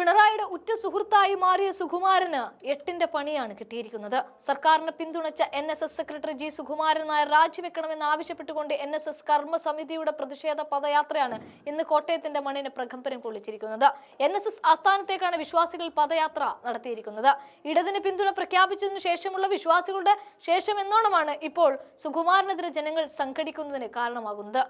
പിണറായിയുടെ ഉറ്റ സുഹൃത്തായി മാറിയ സുകുമാരന് എട്ടിന്റെ പണിയാണ് കിട്ടിയിരിക്കുന്നത്. സർക്കാരിനെ പിന്തുണച്ച N S S secretary G Sukumaran Nair രാജിവെക്കണമെന്ന് ആവശ്യപ്പെട്ടുകൊണ്ട് എൻ എസ് എസ് കർമ്മസമിതിയുടെ പ്രതിഷേധ പദയാത്രയാണ് ഇന്ന് കോട്ടയത്തിന്റെ മണ്ണിന് പ്രകമ്പനം കൊള്ളിച്ചിരിക്കുന്നത്. എൻ എസ് എസ് ആസ്ഥാനത്തേക്കാണ് വിശ്വാസികൾ പദയാത്ര നടത്തിയിരിക്കുന്നത്. ഇടതിന് പിന്തുണ പ്രഖ്യാപിച്ചതിനു ശേഷമുള്ള വിശ്വാസികളുടെ ശേഷം എന്നോണമാണ് ഇപ്പോൾ സുകുമാരനെതിരെ ജനങ്ങൾ സംഘടിക്കുന്നതിന് കാരണമാകുന്നത്.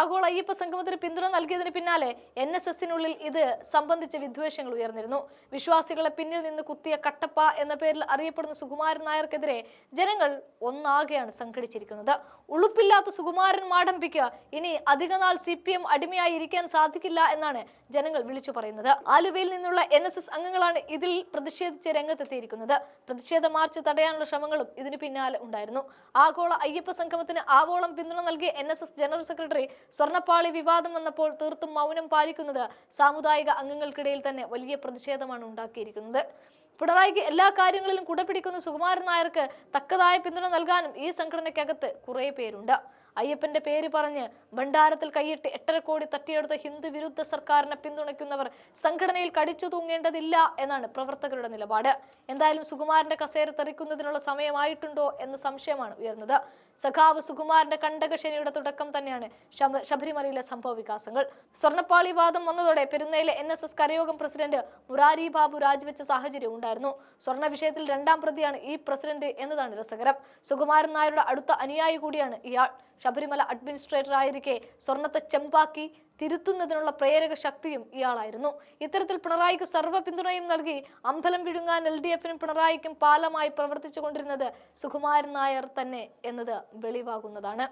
ആഗോള അയ്യപ്പ സംഗമത്തിന് പിന്തുണ നൽകിയതിന് പിന്നാലെ എൻ എസ് എസിനുള്ളിൽ ഇത് സംബന്ധിച്ച വിദ്വേഷങ്ങൾ ഉയർന്നിരുന്നു. വിശ്വാസികളെ പിന്നിൽ നിന്ന് കുത്തിയ കട്ടപ്പ എന്ന പേരിൽ അറിയപ്പെടുന്ന സുകുമാരൻ നായർക്കെതിരെ ജനങ്ങൾ ഒന്നാകെയാണ് സംഘടിച്ചിരിക്കുന്നത്. ഉളുപ്പില്ലാത്ത സുകുമാരൻ മാടമ്പിക്ക് ഇനി അധികനാൾ സി പി എം അടിമയായി ഇരിക്കാൻ സാധിക്കില്ല എന്നാണ് ജനങ്ങൾ വിളിച്ചു പറയുന്നത്. ആലുവയിൽ നിന്നുള്ള എൻ എസ് എസ് അംഗങ്ങളാണ് ഇതിൽ പ്രതിഷേധിച്ച് രംഗത്തെത്തിയിരിക്കുന്നത്. പ്രതിഷേധ മാർച്ച് തടയാനുള്ള ശ്രമങ്ങളും ഇതിന് പിന്നാലെ ഉണ്ടായിരുന്നു. ആഗോള അയ്യപ്പ സംഗമത്തിന് ആവോളം പിന്തുണ നൽകിയ N S S general secretary സ്വർണപ്പാളി വിവാദം വന്നപ്പോൾ തീർത്തും മൗനം പാലിക്കുന്നത് സാമുദായിക അംഗങ്ങൾക്കിടയിൽ തന്നെ വലിയ പ്രതിഷേധമാണ് ഉണ്ടാക്കിയിരിക്കുന്നത്. പിണറായിക്ക് എല്ലാ കാര്യങ്ങളിലും കുടപിടിക്കുന്ന സുകുമാരൻ നായർക്ക് തക്കതായ പിന്തുണ നൽകാനും ഈ സംഘടനയ്ക്കകത്ത് കുറെ പേരുണ്ട്. അയ്യപ്പന്റെ പേര് പറഞ്ഞ് ഭണ്ഡാരത്തിൽ കൈയിട്ട് എട്ടര കോടി തട്ടിയെടുത്ത ഹിന്ദു വിരുദ്ധ സർക്കാരിനെ പിന്തുണയ്ക്കുന്നവർ സംഘടനയിൽ കടിച്ചു തൂങ്ങേണ്ടതില്ല എന്നാണ് പ്രവർത്തകരുടെ നിലപാട്. എന്തായാലും സുകുമാരന്റെ കസേര തെറിക്കുന്നതിനുള്ള സമയമായിട്ടുണ്ടോ എന്ന സംശയമാണ് ഉയർന്നത്. സഖാവ് സുകുമാരന്റെ കണ്ടകശനിയുടെ തുടക്കം തന്നെയാണ് ശബ- ശബരിമലയിലെ സംഭവ വികാസങ്ങൾ. സ്വർണപ്പാളി വാദം വന്നതോടെ പെരുന്നയിലെ N S S Karayogam president Murari Babu രാജിവെച്ച സാഹചര്യം ഉണ്ടായിരുന്നു. സ്വർണ വിഷയത്തിൽ രണ്ടാം പ്രതിയാണ് ഈ പ്രസിഡന്റ് എന്നതാണ് രസകരം. സുകുമാരൻ നായരുടെ അടുത്ത അനുയായി കൂടിയാണ് ഇയാൾ. ശബരിമല അഡ്മിനിസ്ട്രേറ്റർ ആയിരിക്കെ സ്വർണത്തെ ചെമ്പാക്കി തിരുത്തുന്നതിനുള്ള പ്രേരക ശക്തിയും ഇയാളായിരുന്നു. ഇത്തരത്തിൽ പിണറായിക്ക് സർവ പിന്തുണയും നൽകി അമ്പലം വിഴുങ്ങാൻ എൽ ഡി എഫിനും പിണറായിക്കും പാലമായി പ്രവർത്തിച്ചുകൊണ്ടിരുന്നത് സുകുമാരൻ നായർ തന്നെ എന്നത് വെളിവാകുന്നതാണ്.